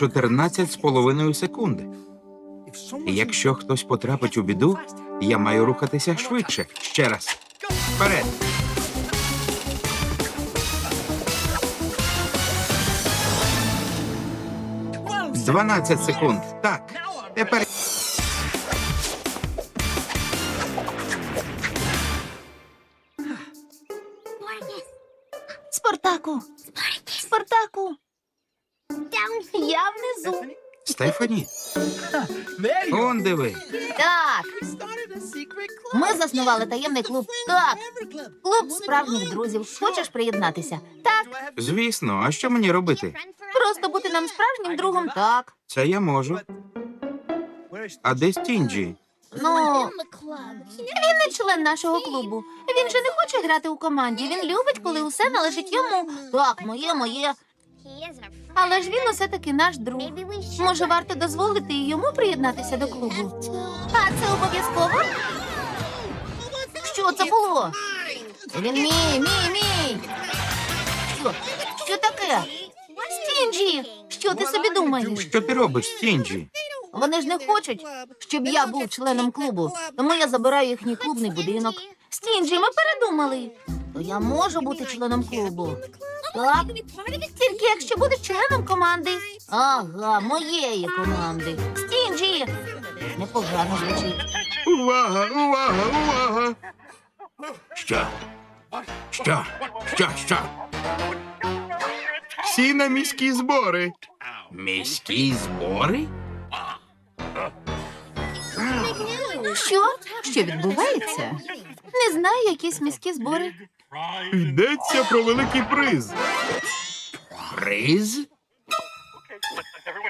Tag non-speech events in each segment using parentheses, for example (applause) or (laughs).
14 з половиною секунди. І якщо хтось потрапить у біду, я маю рухатися швидше. Ще раз. Вперед. Дванадцять секунд. Так. Тепер. Стефані. Он диви. Так, ми заснували таємний клуб. Так, клуб справжніх друзів. Хочеш приєднатися? Так, Звісно, а що мені робити? просто бути нам справжнім другом. Так. Це я можу. А де Стінджі? Ну, він не член нашого клубу. Він же не хоче грати у команді. Він любить, коли усе належить йому. Так, моє, моє. Але ж він усе таки наш друг. Може, варто дозволити і йому приєднатися до клубу? А це обов'язково? Що це було? Він мій, мій, мій. Що? Що таке? Стінджі, що ти собі думаєш? Що ти робиш, Стінджі? Вони ж не хочуть, щоб я був членом клубу, тому я забираю їхній клубний будинок. Стінджі, ми передумали. То я можу бути членом клубу. Так, тільки якщо будеш членом команди. Ага, моєї команди. Стінджі! Непогано звучить. Увага, увага, увага. Що? Що? Що? Що? Всі на міські збори. Міські збори? Що? Що відбувається? Не знаю, якісь міські збори. Йдеться про великий приз. Приз?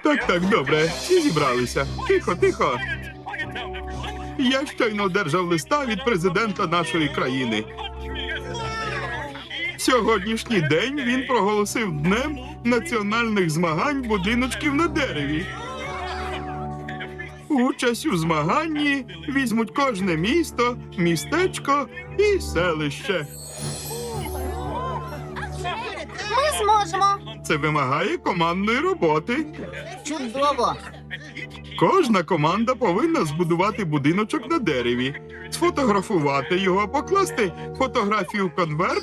Так, так, добре. Всі зібралися. Тихо, тихо. Я щойно одержав листа від президента нашої країни. Сьогоднішній день він проголосив днем національних змагань будиночків на дереві. Участь у змаганні візьмуть кожне місто, містечко і селище. Ми зможемо. Це вимагає командної роботи. Чудово. Кожна команда повинна збудувати будиночок на дереві, сфотографувати його, покласти фотографію в конверт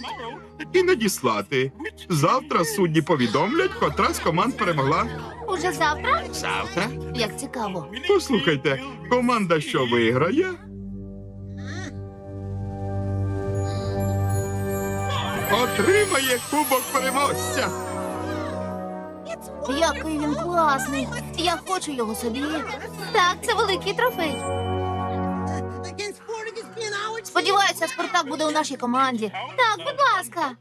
і надіслати. Завтра судді повідомлять, котра з команд перемогла. Уже завтра? Завтра? Як цікаво. Послухайте, команда, що виграє. Отримає кубок переможця. Який він класний. Я хочу його собі. Так, це великий трофей. Сподіваюся, Спартак буде у нашій команді. Так, будь ласка.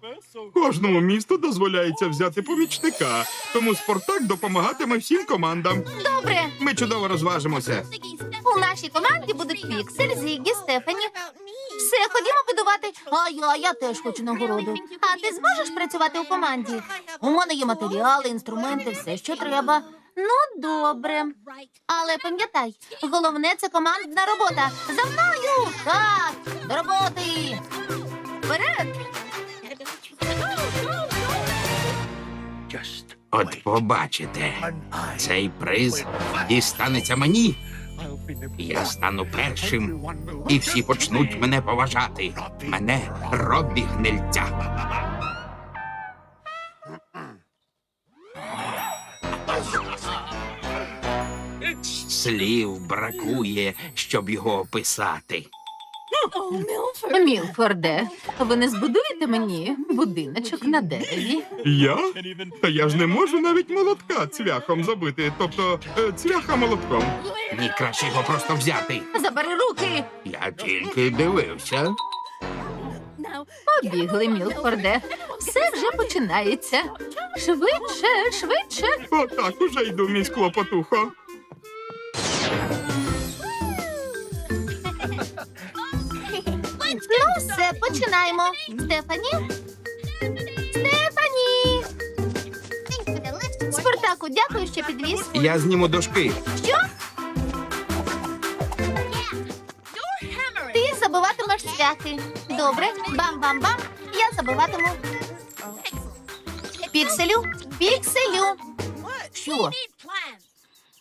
Кожному місту дозволяється взяти помічника, тому Спартак допомагатиме всім командам. Добре. Ми чудово розважимося. У нашій команді будуть Піксель, Зіггі, Стефані. Все, ходімо будувати. А я, я теж хочу нагороду. А ти зможеш працювати у команді? У мене є матеріали, інструменти, все, що треба. Ну, добре. Але пам'ятай, головне це командна робота. За мною! Так, до роботи! Вперед! От побачите, цей приз дістанеться мені. Я стану першим, і всі почнуть мене поважати. Мене Робі гнильця. Слів бракує, щоб його описати. Мілфорде, ви не збудуєте мені будиночок на дереві? Я? Та я ж не можу навіть молотка цвяхом забити, тобто е, цвяха молотком. Ні, краще його просто взяти. Забери руки! Я тільки дивився. Побігли, Мілфорде. Все вже починається. Швидше, швидше. Отак уже йду, мій клопотухо. Ну, все, починаємо. Стефані? Стефані! Спартаку, дякую, що підвіз. Я зніму дошки. Що? Ти забиватимеш цвяхи. Добре, бам-бам-бам. Я забиватиму. Пікселю, пікселю. Що?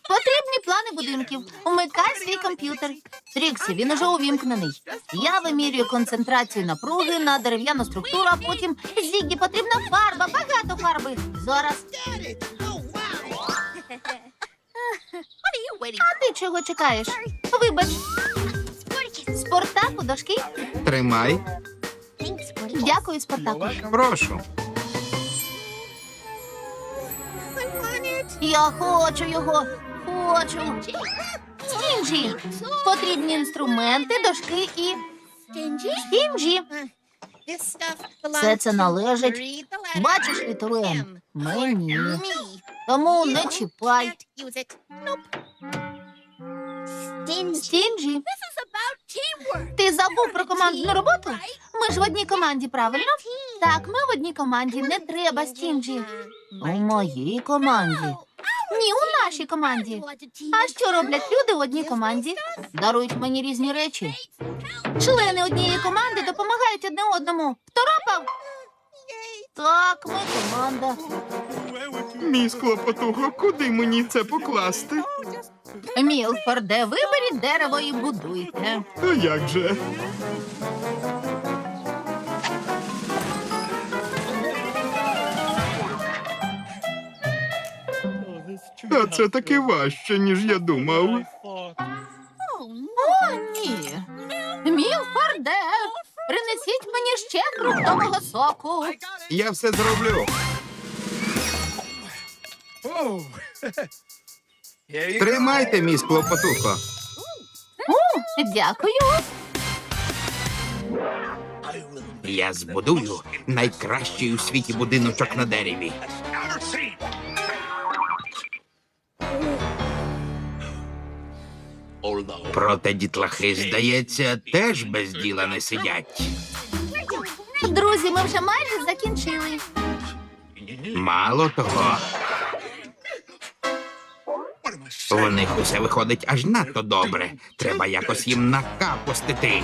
Потрібні плани будинків. Умикай свій комп'ютер. Тріксі, він уже увімкнений. Я вимірюю концентрацію напруги на дерев'яну структуру, а потім Зіггі потрібна фарба, багато фарби. Зараз. А ти чого чекаєш? Вибач, Спартаку, дошки? Тримай. Дякую, Спартаку. Прошу. Я хочу його. Хочу. Стінджі. Потрібні інструменти, дошки і стінджі. Все це належить. Бачиш літеру М? Мені. Тому не чіпай. Стінджі, ти забув про командну роботу? Ми ж в одній команді, правильно? Так, ми в одній команді. Не треба стінджі. У моїй команді. Ні, у нашій команді. А що роблять люди в одній команді? Дарують мені різні речі. Члени однієї команди допомагають одне одному. Второпав? Так, ми команда. Мій склопотухо, куди мені це покласти? Мілфорде, виберіть дерево і будуйте. А як же? А це таки важче, ніж я думав. О, ні. Мілфорде, принесіть мені ще фруктового соку. Я все зроблю. Тримайте, мій склопотухо. О, дякую. Я збудую найкращий у світі будиночок на дереві. Проте дітлахи, здається, теж без діла не сидять. Друзі, ми вже майже закінчили. Мало того. У них усе виходить аж надто добре. Треба якось їм накапустити.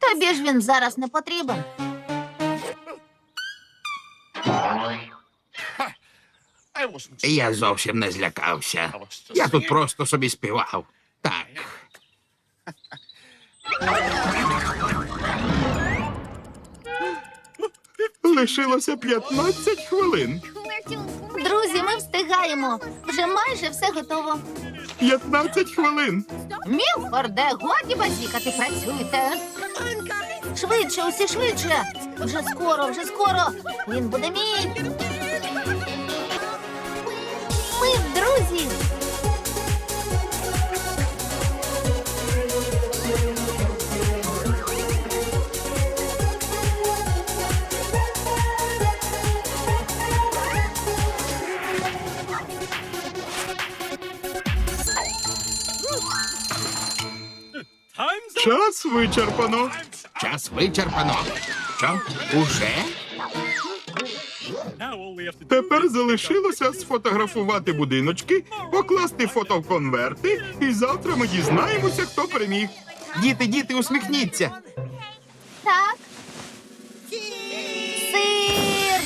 Тобі ж він зараз не потрібен. Я зовсім не злякався. Я тут просто собі співав. Так. Лишилося 15 хвилин. Друзі, ми встигаємо. Вже майже все готово. 15 хвилин. Мілфорде, годі базікати, працюйте. Швидше, усі швидше. Вже скоро, вже скоро. Він буде мій. Вичерпано. Час вичерпано. Що? Уже? Тепер залишилося сфотографувати будиночки, покласти фото в конверти, і завтра ми дізнаємося, хто переміг. Діти, діти, усміхніться. Так. Сир.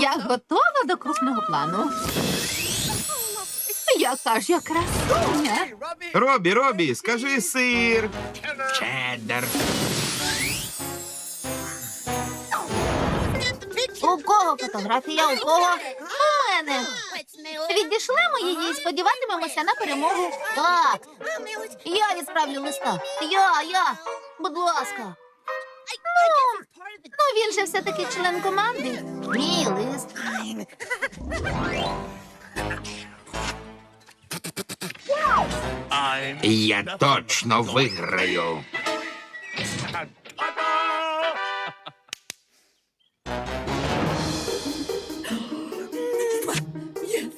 Я готова до крупного плану. Яка ж я красуня. Робі, Робі, скажи сир. Чеддер. У кого фотографія? У кого? У мене. Відійшлемо її і сподіватимемося на перемогу. Так, я відправлю листа. Я, я. Будь ласка. Ну, ну він же все-таки член команди. Мій лист. Я точно виграю.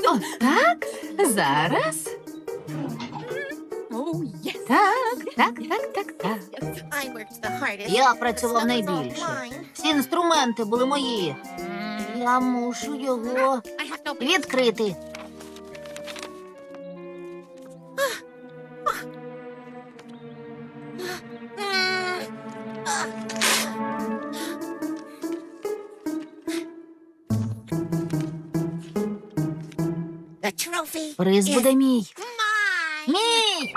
О, так, зараз. Так, так, так, так, так. Я працював найбільше. Всі інструменти були мої. Я мушу його відкрити. Приз буде мій. Мій!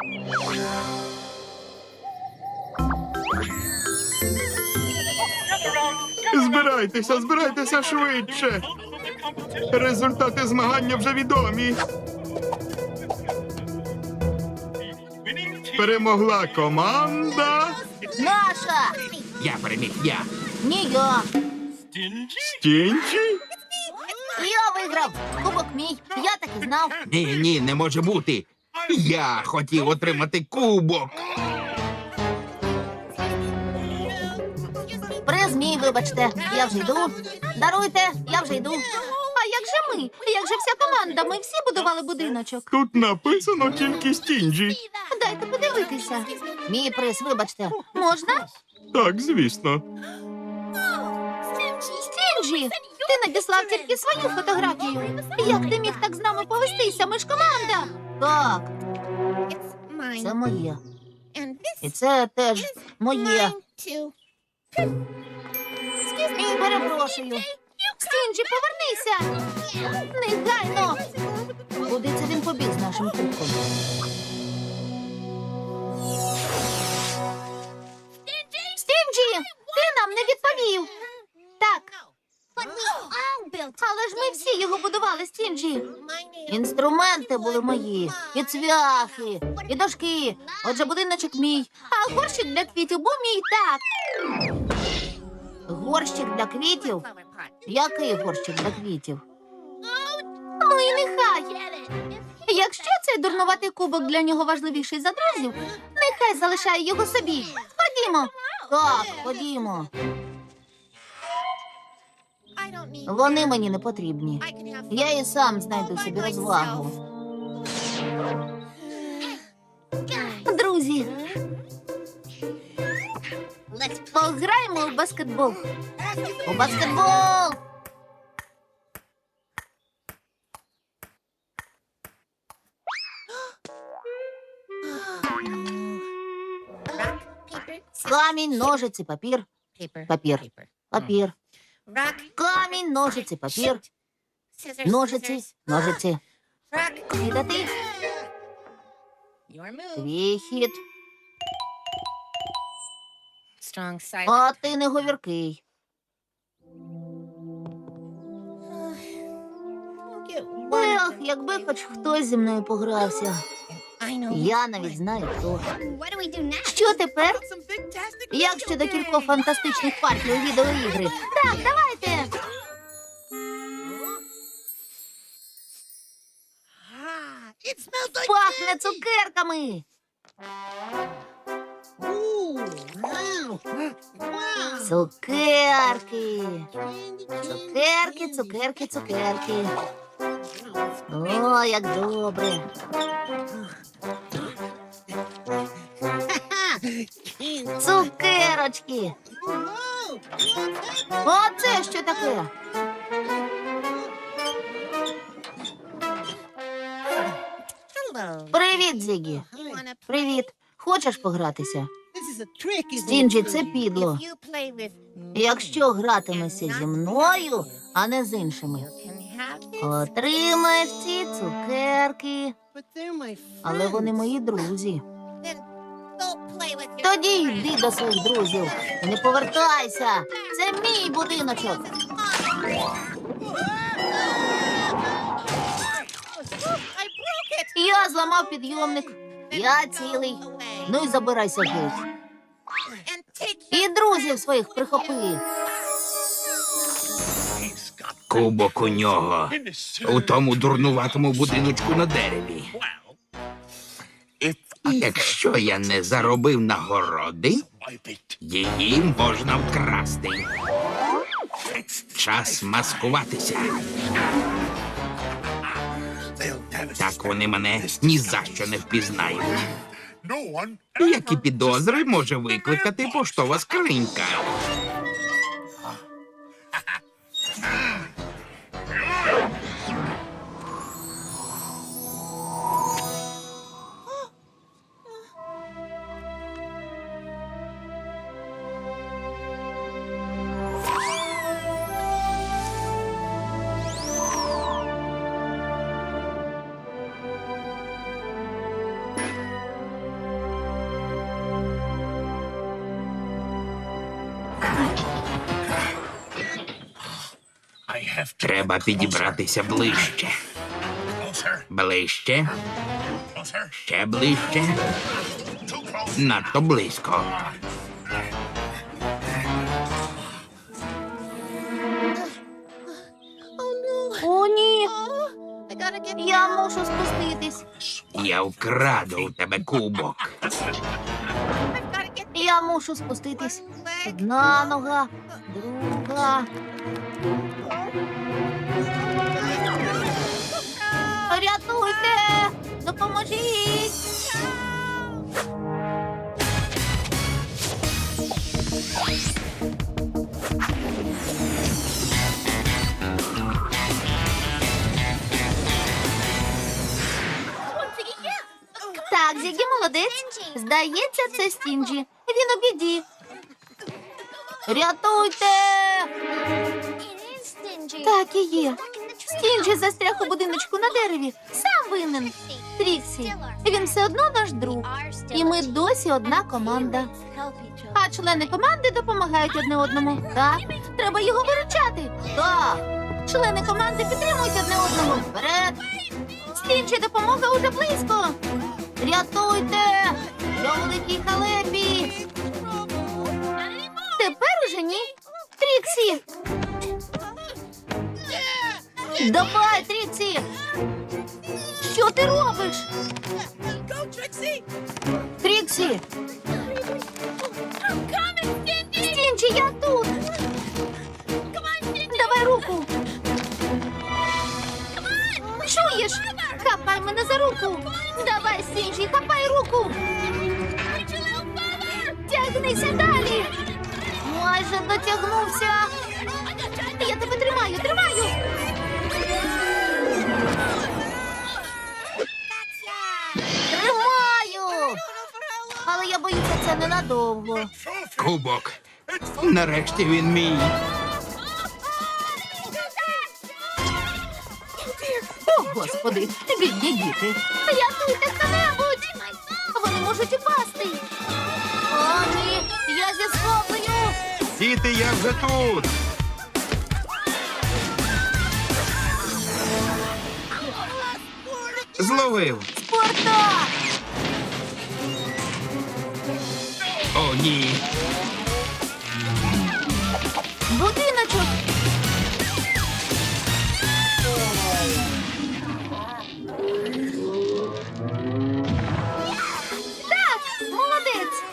Збирайтеся, збирайтеся швидше. Результати змагання вже відомі. Перемогла команда Наша! Я переміг я. Ні я! Стінчі. Я виграв! Мій! Я так і знав! Ні, ні, не може бути. Я хотів отримати кубок. Приз мій, вибачте, я вже йду. Даруйте, я вже йду. А як же ми? Як же вся команда? Ми всі будували будиночок. Тут написано тільки Стінджі. Дайте подивитися. Мій приз, вибачте. Можна? Так, звісно. Стінджі, ти надіслав тільки свою фотографію. Як ти міг так з нами повестися? Ми ж команда. Так, це моє. І це теж моє. mine перепрошую. Стінджі, повернися. Негайно. Куди це він побіг з нашим кубком? Стінджі, ти нам не відповів. Так, але ж ми всі його будували, Стінджі. Інструменти були мої, і цвяхи, і дошки. Отже, будиночок мій. А горщик для квітів був мій так. Горщик для квітів? Який горщик для квітів? Ну і нехай. Якщо цей дурнуватий кубок для нього важливіший за друзів, нехай залишає його собі. Ходімо. Так, ходімо. I don't need Вони them. мені не потрібні. I can have Я і fun сам знайду all by собі myself. розвагу. Друзі, Let's пограємо у баскетбол. У баскетбол! rock, paper, scissors, Камінь, ножиці, папір, paper, Папір. paper. папір. Камінь, ножиці, папір, ножиці, ножиці. Rock, Кидати, твій хід. А ти не говіркий. Ех, якби хоч хтось зі мною погрався. Я навіть знаю хто. Що тепер? Як щодо кількох фантастичних партій у відеоігри? Так, давайте. Пахне цукерками. Цукерки. Цукерки, цукерки, цукерки. О, як добре. (laughs) Цукерочки. Оце що таке? Привіт, Зігі. Привіт. Хочеш погратися? Стінджі, це підло. Якщо гратимешся зі мною, а не з іншими, отримаєш ці цукерки. Але вони мої друзі. Тоді йди до своїх друзів не повертайся. Це мій будиночок. Я зламав підйомник. Я цілий. Ну і забирайся геть. І друзів своїх прихопи. Кубок у нього. У тому дурнуватому будиночку на дереві. Якщо я не заробив нагороди, її можна вкрасти. Час маскуватися. Так вони мене ні за що не впізнають. Які підозри може викликати поштова скринька? Треба підібратися ближче. Ближче. Ще ближче. Надто близько. О, ні, я мушу спуститись. Я вкраду у тебе кубок. Я мушу спуститись. Одна нога, друга. Рятуйте! Допоможіть! Так, Зігі молодець. Здається, це Стінджі. Він у біді. Рятуйте! Так і є. Стінджі застряг у будиночку на дереві. Сам винен. Тріксі, він все одно наш друг. І ми досі одна команда. А члени команди допомагають одне одному. Так, треба його виручати. Так. Члени команди підтримують одне одному. Вперед. Стінджі, допомога уже близько. Рятуйте! Я великій халепі. Тепер уже ні. Тріксі. Давай, Тріксі. Що ти робиш? Тріксі. Стінчі, я тут. Давай руку. Чуєш? Хапай мене за руку. Давай, Стінчі, хапай руку. Тягнися далі. Майже дотягнувся. Я тебе тримаю. Тримаю. Це ненадовго. Кубок. Нарешті він мій. О, господи, бідні діти. Рятуйте хто-небудь! Вони можуть упасти. О, ні, я зіскоплюю. Діти, я вже тут. Зловив. Спартак! Ні. Будиночок! Так, молодець!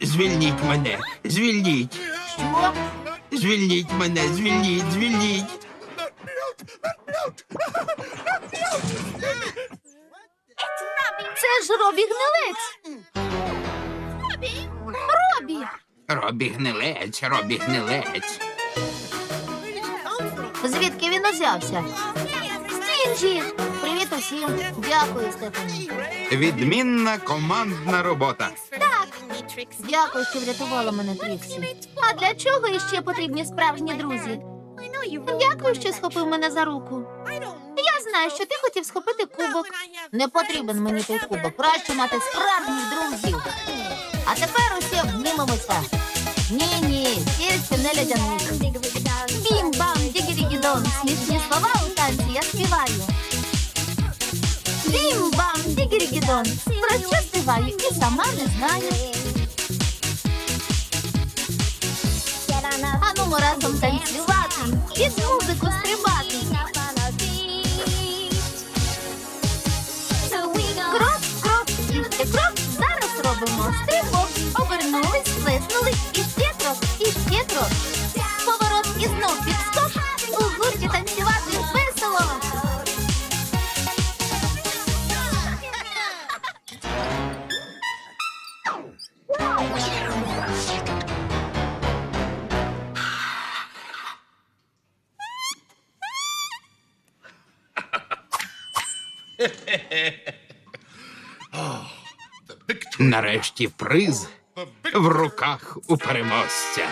Звільніть мене. Звільніть. Що? Звільніть мене, звільніть, звільніть. Це ж Робі Гнилець! Робі! Гнилець, робі гнилець. Звідки він узявся? Стінджі! Привіт усім! Дякую, Стефані. Відмінна командна робота. Так, дякую, що врятувала мене Тріксі. А для чого іще потрібні справжні друзі? Дякую, що схопив мене за руку. Що ти хотів схопити кубок. Не потрібен мені той кубок. Краще мати справжніх друзів. А тепер усі обнімемося. Ні, ні, тільки не лядяник. Бім-бам, дігірігідон. Смішні слова у танці я співаю. Бім-бам, дігірігідон. Про що співаю і сама не знаю. Нумо разом танцювати, під музику стрибати. Робимо стрибок. Обернулись, свиснули, і ще крок, і ще крок. Поворот і знов підскок. У гурті танцювати весело. (laughs) Нарешті приз в руках у переможця.